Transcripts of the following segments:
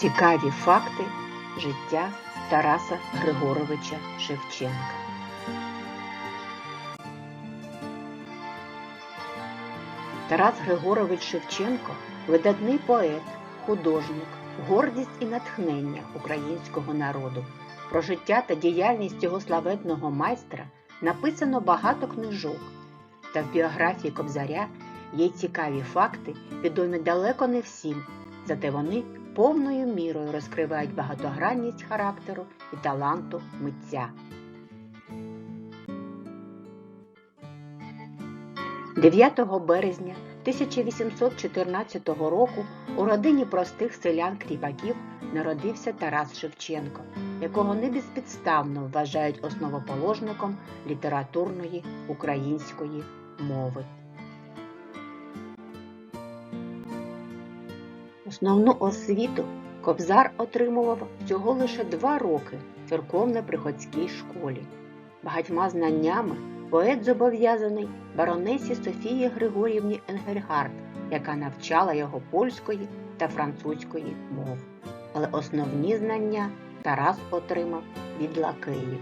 Цікаві факти життя Тараса Григоровича Шевченка. Тарас Григорович Шевченко видатний поет, художник, гордість і натхнення українського народу. Про життя та діяльність цього славетного майстра написано багато книжок. Та в біографії Кобзаря є цікаві факти, відомі далеко не всім, зате вони повною мірою розкривають багатогранність характеру і таланту митця. 9 березня 1814 року у родині простих селян кріпаків народився Тарас Шевченко, якого не безпідставно вважають основоположником літературної української мови. Основну освіту Кобзар отримував всього лише два роки в церковно-приходській школі. Багатьма знаннями поет зобов'язаний баронесі Софії Григорівні Енгельгард, яка навчала його польської та французької мов. Але основні знання Тарас отримав від лакеїв.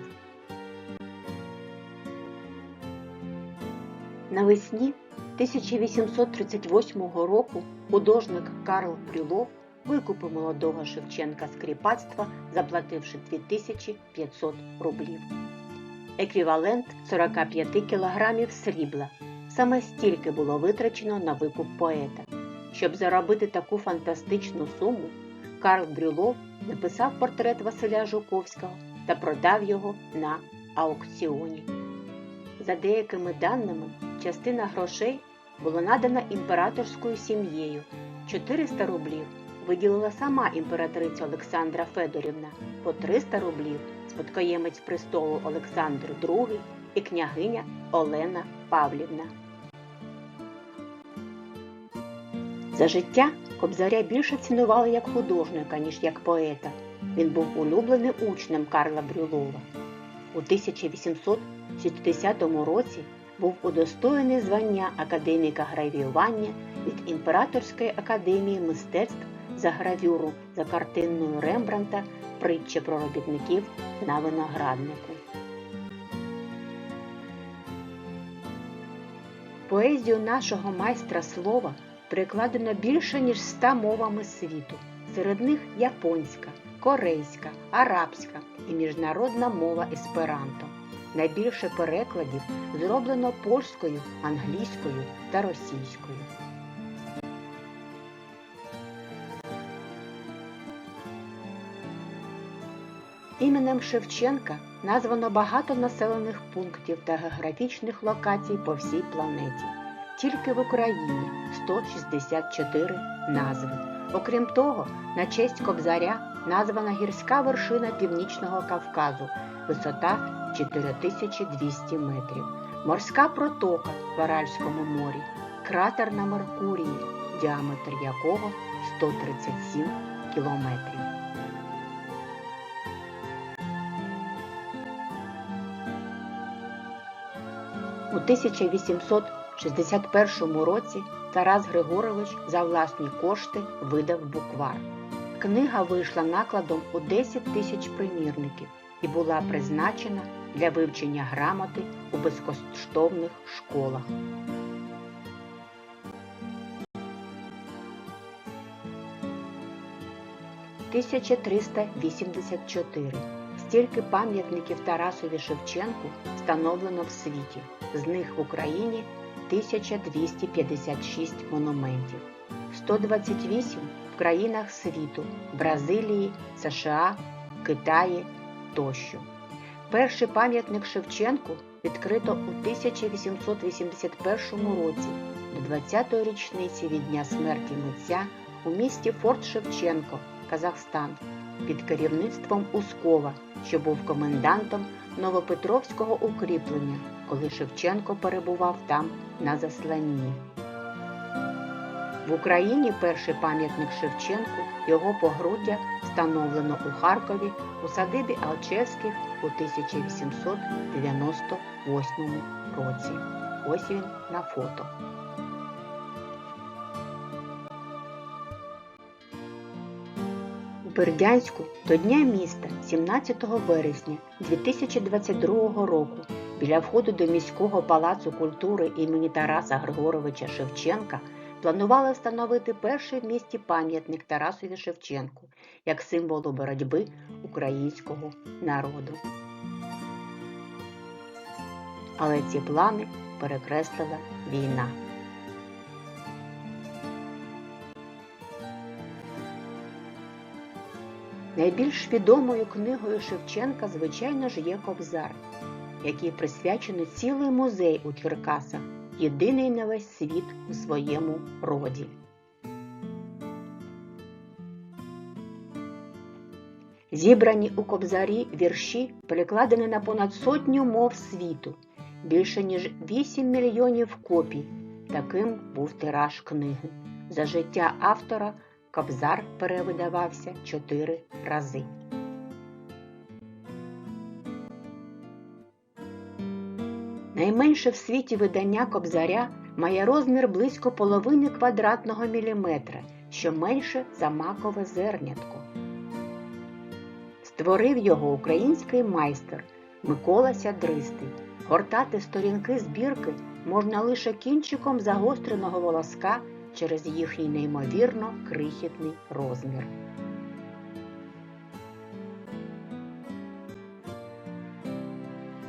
Навесні 1838 року художник Карл Брюлов викупив молодого Шевченка з кріпацтва, заплативши 2500 рублів. Еквівалент 45 кілограмів срібла. Саме стільки було витрачено на викуп поета. Щоб заробити таку фантастичну суму, Карл Брюлов написав портрет Василя Жуковського та продав його на аукціоні. За деякими даними, частина грошей була надана імператорською сім'єю. 400 рублів виділила сама імператриця Олександра Федорівна, по 300 рублів спадкоємець престолу Олександр II і княгиня Олена Павлівна. За життя Кобзаря більше цінували як художника, ніж як поета. Він був улюбленим учнем Карла Брюлова. У 1860 році був удостоєний звання академіка гравіювання від Імператорської академії мистецтв за гравюру за картинною Рембранта притча про робітників на винограднику. Поезію нашого майстра слова перекладено більше ніж ста мовами світу. Серед них японська, корейська, арабська і міжнародна мова есперанто. Найбільше перекладів зроблено польською, англійською та російською. Іменем Шевченка названо багато населених пунктів та географічних локацій по всій планеті. Тільки в Україні 164 назви. Окрім того, на честь Кобзаря названа гірська вершина Північного Кавказу, висота 4200 метрів, морська протока в Аральському морі, кратер на Меркурії, діаметр якого 137 кілометрів. У 1861 році Тарас Григорович за власні кошти видав буквар. Книга вийшла накладом у 10 тисяч примірників і була призначена для вивчення грамоти у безкоштовних школах. «1384. Стільки пам'ятників Тарасові Шевченку встановлено в світі. З них в Україні 1256 монументів, 128 в країнах світу Бразилії, США, Китаї тощо. Перший пам'ятник Шевченку відкрито у 1881 році до 20-ї річниці від дня смерті митця у місті Форт Шевченко, Казахстан, під керівництвом Ускова, що був комендантом Новопетровського укріплення, коли Шевченко перебував там на засланні. В Україні перший пам'ятник Шевченку, його погруддя встановлено у Харкові у садибі Алчевських у 1898 році. Ось він на фото. У Бердянську до Дня міста 17 вересня 2022 року біля входу до міського палацу культури імені Тараса Григоровича Шевченка планували встановити перший в місті пам'ятник Тарасові Шевченку як символу боротьби українського народу. Але ці плани перекреслила війна. Найбільш відомою книгою Шевченка, звичайно ж, є Кобзар, який присвячений цілий музей у Черкасах, єдиний на весь світ у своєму роді. Зібрані у Кобзарі вірші перекладені на понад сотню мов світу, більше ніж 8 мільйонів копій. Таким був тираж книги. За життя автора Кобзар перевидавався чотири рази. Найменше в світі видання Кобзаря має розмір близько половини квадратного міліметра, що менше за макове зернятко. Створив його український майстер Микола Сядристий. Гортати сторінки збірки можна лише кінчиком загостреного волоска через їхній неймовірно крихітний розмір.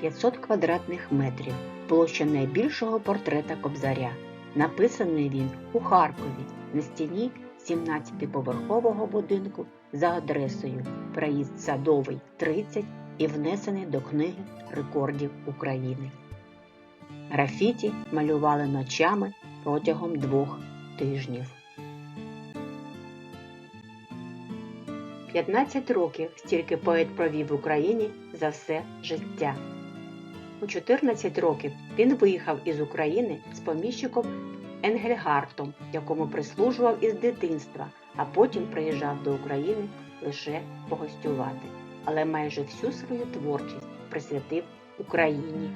«500 квадратних метрів площа найбільшого портрета Кобзаря. Написаний він у Харкові на стіні 17-поверхового будинку за адресою Проїзд Садовий 30 і внесений до Книги рекордів України. Графіті малювали ночами протягом двох тижнів. 15 років стільки поет провів в Україні за все життя. У 14 років він виїхав із України з поміщиком Енгельгартом, якому прислужував із дитинства, а потім приїжджав до України лише погостювати, але майже всю свою творчість присвятив Україні.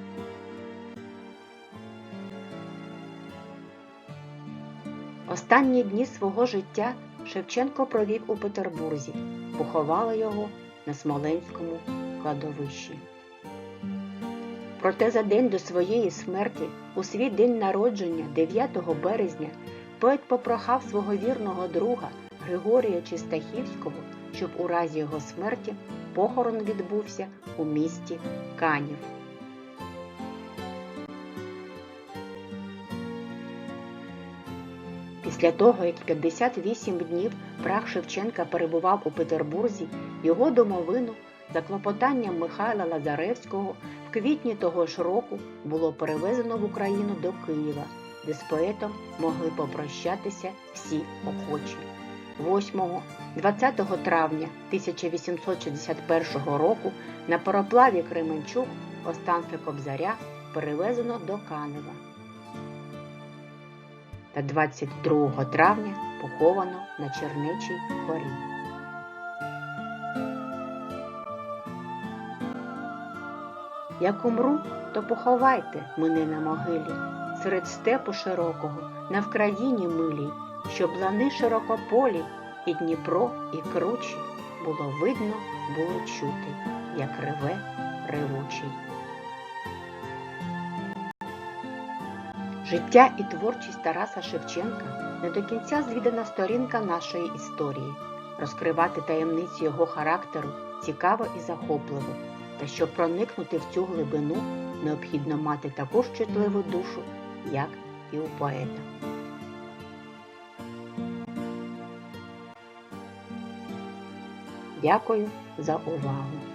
Останні дні свого життя Шевченко провів у Петербурзі, поховали його на Смоленському кладовищі. Проте за день до своєї смерті, у свій день народження, 9 березня, поет попрохав свого вірного друга Григорія Чистахівського, щоб у разі його смерті похорон відбувся у місті Канів. Після того, як 58 днів прах Шевченка перебував у Петербурзі, його домовину за клопотанням Михайла Лазаревського квітні того ж року було перевезено в Україну до Києва, де з поетом могли попрощатися всі охочі. 8-20 травня 1861 року на пароплаві Кременчук останки Кобзаря перевезено до Канева. Та 22 травня поховано на Чернечій горі. Як умру, то поховайте мене на могилі, серед степу широкого, на Вкраїні милій, щоб лани широкополі, і Дніпро, і кручі було видно, було чути, як реве ревучий. Життя і творчість Тараса Шевченка не до кінця звідана сторінка нашої історії. Розкривати таємниці його характеру цікаво і захопливо, та щоб проникнути в цю глибину, необхідно мати таку ж чутливу душу, як і у поета. Дякую за увагу!